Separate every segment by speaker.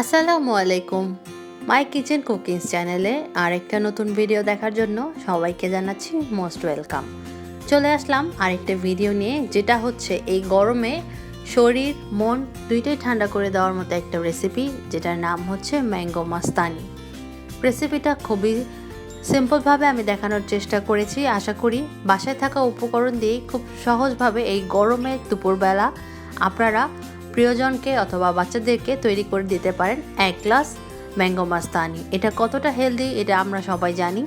Speaker 1: আসসালামু আলাইকুম। মাই kitchen cookings চ্যানেলে আরেকটা নতুন ভিডিও দেখার জন্য সবাইকে জানাচ্ছি মোস্ট ওয়েলকাম চলে আসলাম আরেকটা ভিডিও নিয়ে, যেটা হচ্ছে এই গরমে শরীর, মন দুইটাই ঠান্ডা করে দেওয়ার মতো একটা রেসিপি যেটার নাম হচ্ছে ম্যাঙ্গো মাস্তানি রেসিপিটা খুবই সিম্পলভাবে আমি দেখানোর চেষ্টা করেছি, আশা করি বাসায় থাকা উপকরণ দিয়ে খুব সহজভাবে এই গরমে দুপুরবেলা আপনারা প্রিয়জনকে অথবা বাচ্চাদেরকে তৈরি করে দিতে পারেন এক গ্লাস ম্যাঙ্গো মাস্তানি। এটা কতটা হেলদি, এটা আমরা সবাই জানি।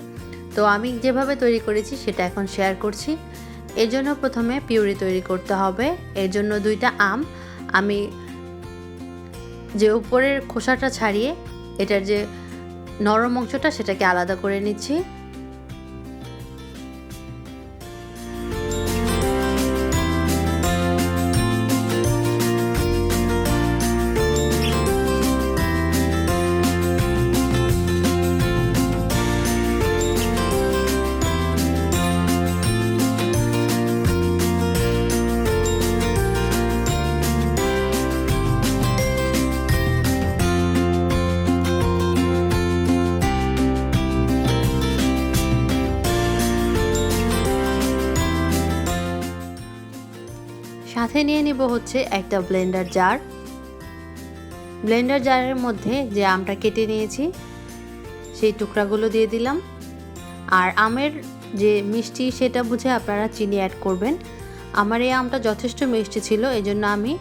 Speaker 1: তো আমি যেভাবে তৈরি করেছি, সেটা এখন শেয়ার করছি। এর জন্য প্রথমে পিউরি তৈরি করতে হবে। এর জন্য দুইটা আম। আমি যে উপরের খোসাটা ছাড়িয়ে, এটার যে নরম অংশটা, সেটাকে আলাদা করে নিচ্ছি। সাথে নিয়ে নিব হচ্ছে একটা ব্লেন্ডার জার। ব্লেন্ডার জারের মধ্যে যে আমটা কেটে নিয়েছি, সেই টুকরাগুলো দিয়ে দিলাম। আর আমের যে মিষ্টি সেটা বুঝে আপনারা চিনি অ্যাড করবেন। আমার এই আমটা যথেষ্ট মিষ্টি ছিল এই জন্য আমি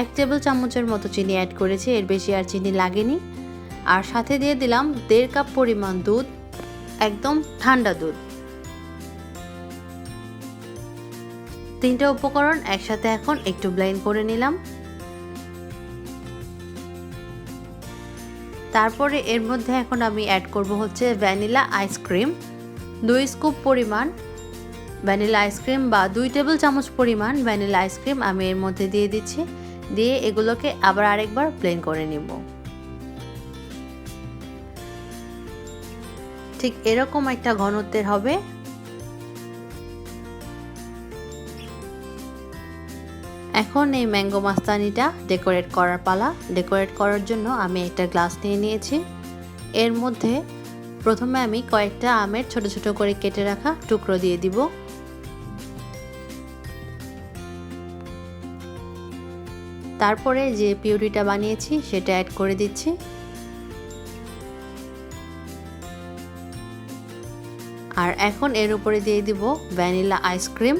Speaker 1: এক টেবিল চামচের মতো চিনি অ্যাড করেছি, এর বেশি আর চিনি লাগেনি। আর সাথে দিয়ে দিলাম দেড় কাপ পরিমাণ দুধ, একদম ঠান্ডা দুধ। তিনটা উপকরণ একসাথে এখন একটু ব্লেন্ড করে নিলাম। তারপরে এর মধ্যে এখন আমি অ্যাড করব হচ্ছে ভ্যানিলা আইসক্রিম দুই স্কুপ পরিমাণ ভ্যানিলা আইসক্রিম বা দুই টেবিল চামচ পরিমাণ ভ্যানিলা আইসক্রিম আমি এর মধ্যে দিয়ে দিচ্ছি। দিয়ে এগুলোকে আবার আরেকবার ব্লেন্ড করে নিব। ঠিক এরকম একটা ঘনত্বের হবে। এখন এই ম্যাঙ্গো মাস্তানিটা ডেকোরেট করার পালা। ডেকোরেট করার জন্য আমি একটা গ্লাস নিয়ে নিয়েছি। এর মধ্যে প্রথমে আমি কয়েকটা আমের ছোট ছোট করে কেটে রাখা টুকরো দিয়ে দিব। তারপরে যে পিউরিটা বানিয়েছি সেটা অ্যাড করে দিচ্ছি। আর এখন এর উপরে দিয়ে দিব ভ্যানিলা আইসক্রিম।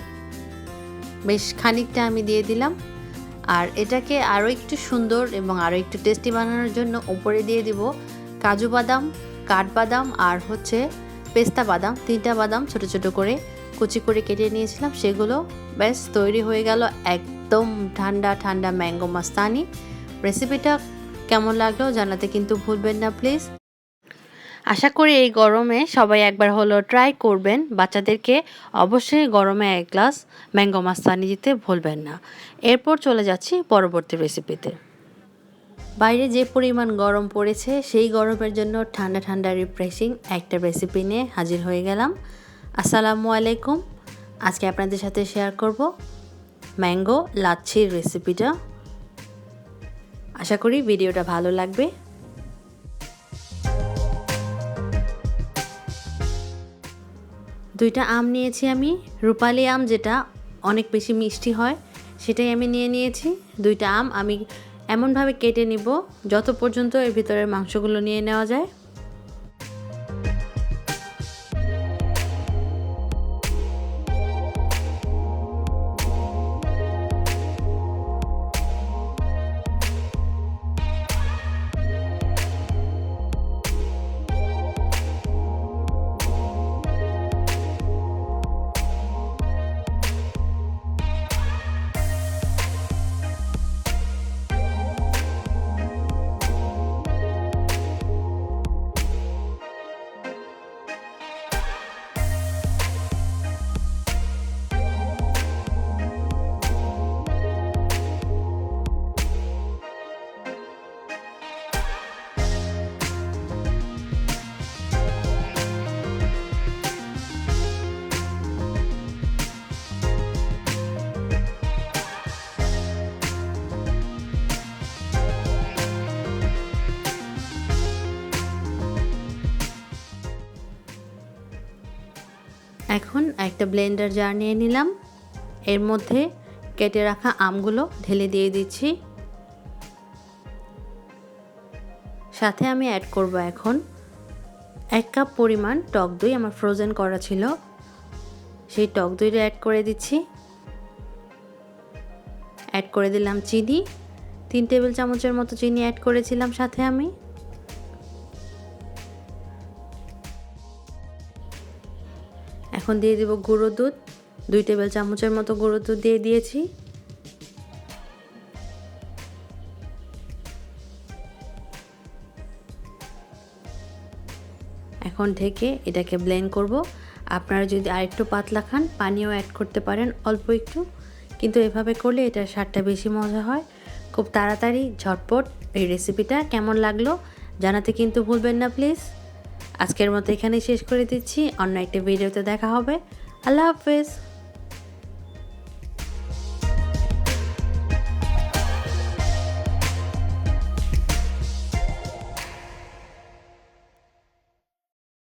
Speaker 1: বেশ খানিকটা আমি দিয়ে দিলাম। আর এটাকে আরও একটু সুন্দর এবং আরও একটু টেস্টি বানানোর জন্য উপরে দিয়ে দিব কাজু বাদাম, কাঠবাদাম আর হচ্ছে পেস্তা বাদাম, তিনটা বাদাম ছোট ছোট করে কুচি করে কেটে নিয়েছিলাম। সেগুলো ব্যাস তৈরি হয়ে গেল একদম ঠান্ডা ঠান্ডা ম্যাঙ্গো মাস্তানি। রেসিপিটা কেমন লাগল জানাতে কিন্তু ভুলবেন না প্লিজ আশা করি এই গরমে সবাই একবার হলো ট্রাই করবেন। বাচ্চাদেরকে অবশ্যই গরমে এক গ্লাস ম্যাঙ্গো মাস্তানি দিতে ভুলবেন না। এরপর চলে যাচ্ছি পরবর্তী রেসিপিতে বাইরে যে পরিমাণ গরম পড়েছে, সেই গরমের জন্য ঠান্ডা ঠান্ডা রিফ্রেশিং একটা রেসিপি নিয়ে হাজির হয়ে গেলাম। আসসালামু আলাইকুম। আজকে আপনাদের সাথে শেয়ার করব ম্যাঙ্গো লাচ্ছির রেসিপিটা আশা করি ভিডিওটা ভালো লাগবে। দুইটা আম নিয়েছি আমি। রূপালি আম যেটা অনেক বেশি মিষ্টি হয়, সেটাই আমি নিয়ে নিয়েছি। দুইটা আম আমি এমনভাবে কেটে নিব যত পর্যন্ত এর ভিতরের মাংসগুলো নিয়ে নেওয়া যায়। এখন একটা ব্লেন্ডার জার নিয়ে নিলাম। এর মধ্যে কেটে রাখা আমগুলো ঢেলে দিয়ে দিচ্ছি। সাথে আমি অ্যাড করব এখন এক কাপ পরিমাণ টক দই, আমার ফ্রোজেন করা ছিল। সেই টক দইটা অ্যাড করে দিচ্ছি। অ্যাড করে দিলাম চিনি। তিন টেবিল চামচের মতো চিনি অ্যাড করেছিলাম সাথে আমি। এখন দিয়ে দিব গুঁড়ো দুধ। দুই টেবিল চামচের মতো গুঁড়ো দুধ দিয়ে দিয়েছি। এখন থেকে এটাকে ব্লেন্ড করব। আপনারা যদি আরেকটু পাতলা খান, পানিও অ্যাড করতে পারেন অল্প একটু। কিন্তু এভাবে করলে এটার স্বাদটা বেশি মজা হয়। খুব তাড়াতাড়ি, ঝটপট এই রেসিপিটা কেমন লাগল জানাতে কিন্তু ভুলবেন না প্লিজ আজকের মতো এখানেই শেষ করে দিচ্ছি। অন্য একটা ভিডিওতে দেখা হবে। আল্লাহ হাফেজ।